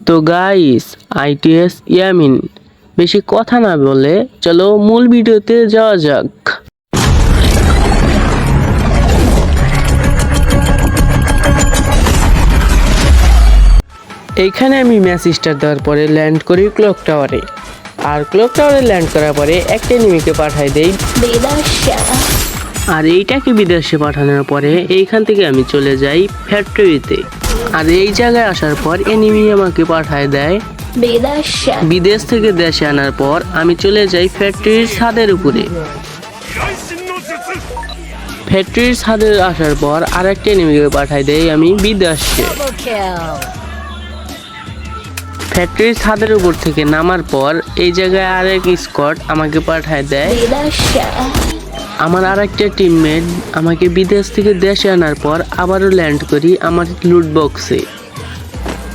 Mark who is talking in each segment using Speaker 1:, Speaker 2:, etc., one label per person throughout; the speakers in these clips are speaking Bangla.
Speaker 1: তো গাইস আইটিএস ইয়ামিন, বেশি কথা না বলে চলো মূল ভিডিওতে যাওয়া যাক। এইখানে আমি ম্যাচ স্টার্ট দেওয়ার পরে ল্যান্ড করি ক্লক টাওয়ারে। আর ক্লক টাওয়ারে ল্যান্ড করার পরে একটা এনিমিকে পাঠাই দেই। আর এইটাকে বিদেশে পাঠানোর পরে এইখান থেকে আমি চলে যাই ফ্যাক্টরিতে আর এই জায়গায় আসার পর এনিমি আমাকে পাঠায় দেয়।
Speaker 2: বিদেশ।
Speaker 1: থেকে দেশে আনার পর আমি চলে যাই ফ্যাক্টরির ছাদের উপরে। ফ্যাক্টরির ছাদে আসার পর আরেকটা এনিমিকে পাঠাই দেই আমি বিদেশে। ফ্যাক্টরির ছাদের উপর থেকে নামার পর এই জায়গায় আরেক স্কট আমাকে পাঠায় দেয়। আমার আর একটা টিমমেট আমাকে বিদেশ থেকে দেশে আনার পর আবারও ল্যান্ড করি আমার লুট বক্সে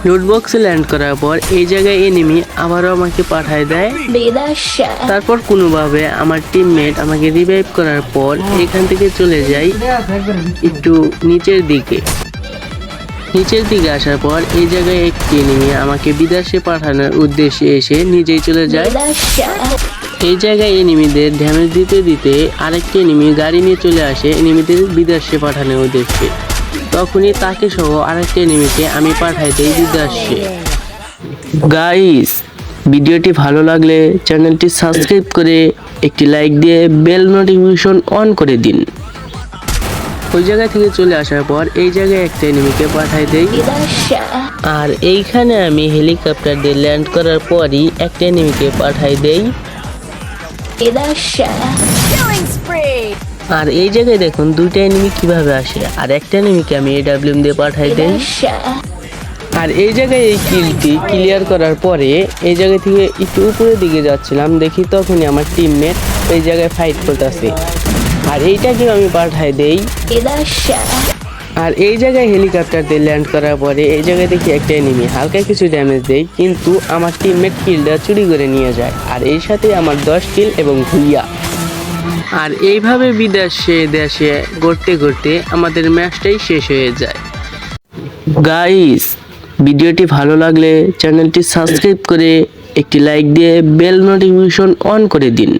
Speaker 1: লুট বক্সে ল্যান্ড করার পর এই জায়গায় এনিমি আবারও আমাকে পাঠায় দেয়। তারপর কোনোভাবে আমার টিমমেট আমাকে রিভাইভ করার পর এখান থেকে চলে যাই একটু নিচের দিকে। নিচের দিকে আসার পর এই জায়গায় একটি এনিমি আমাকে বিদেশে পাঠানোর উদ্দেশ্যে এসে নিজেই চলে যায়। এই জায়গায় এনিমিদের ড্যামেজ দিতে দিতে আরেকটি এনিমি গাড়ি নিয়ে চলে আসে এনিমিদের বিদেশে পাঠানোর উদ্দেশ্যে। তখনই তাকে সহ আরেকটি এনিমিকে আমি পাঠাই দেই বিদেশে। গাইস ভিডিওটি ভালো লাগলে চ্যানেলটি সাবস্ক্রাইব করে একটি লাইক দিয়ে বেল নোটিফিকেশন অন করে দিন। ওই জায়গা থেকে চলে আসার পর এই জায়গায় একটা এনিমিকে পাঠাই দেই। আর এইখানে আমি হেলিকপ্টার দিয়ে ল্যান্ড করার পরই একটা এনিমিকে পাঠাই দেই। আর এই জায়গায় দেখুন, দুইটা এনিমি কীভাবে আসে, আর একটা এনিমিকে আমি এডাব্লিউএম দিয়ে পাঠাই
Speaker 2: বিদেশে
Speaker 1: আর এই জায়গায় এই কিলটি ক্লিয়ার করার পরে, এই জায়গা থেকে একটু উপরের দিকে যাচ্ছিলাম, দেখি তখনই আমার টিমমেট এই জায়গায় ফাইট করতেছে। আর এইটাকে আমি পাঠাই দেই। আর এই জায়গায় হেলিকপ্টার দিয়ে ল্যান্ড করার পরে এই জায়গায় দেখি একটা এনিমি হালকা কিছু ড্যামেজ দেয়, কিন্তু আমার টিমমেট কিলটা চুরি করে নিয়ে যায়। আর এর সাথে আমার দশ কিল এবং ভুইয়া। আর এইভাবে বিদেশে দেশে ঘুরতে ঘুরতে আমাদের ম্যাচটাই শেষ হয়ে যায়। গাইস ভিডিওটি ভালো লাগলে চ্যানেলটি সাবস্ক্রাইব করে একটি লাইক দিয়ে বেল নোটিফিকেশন অন করে দিন।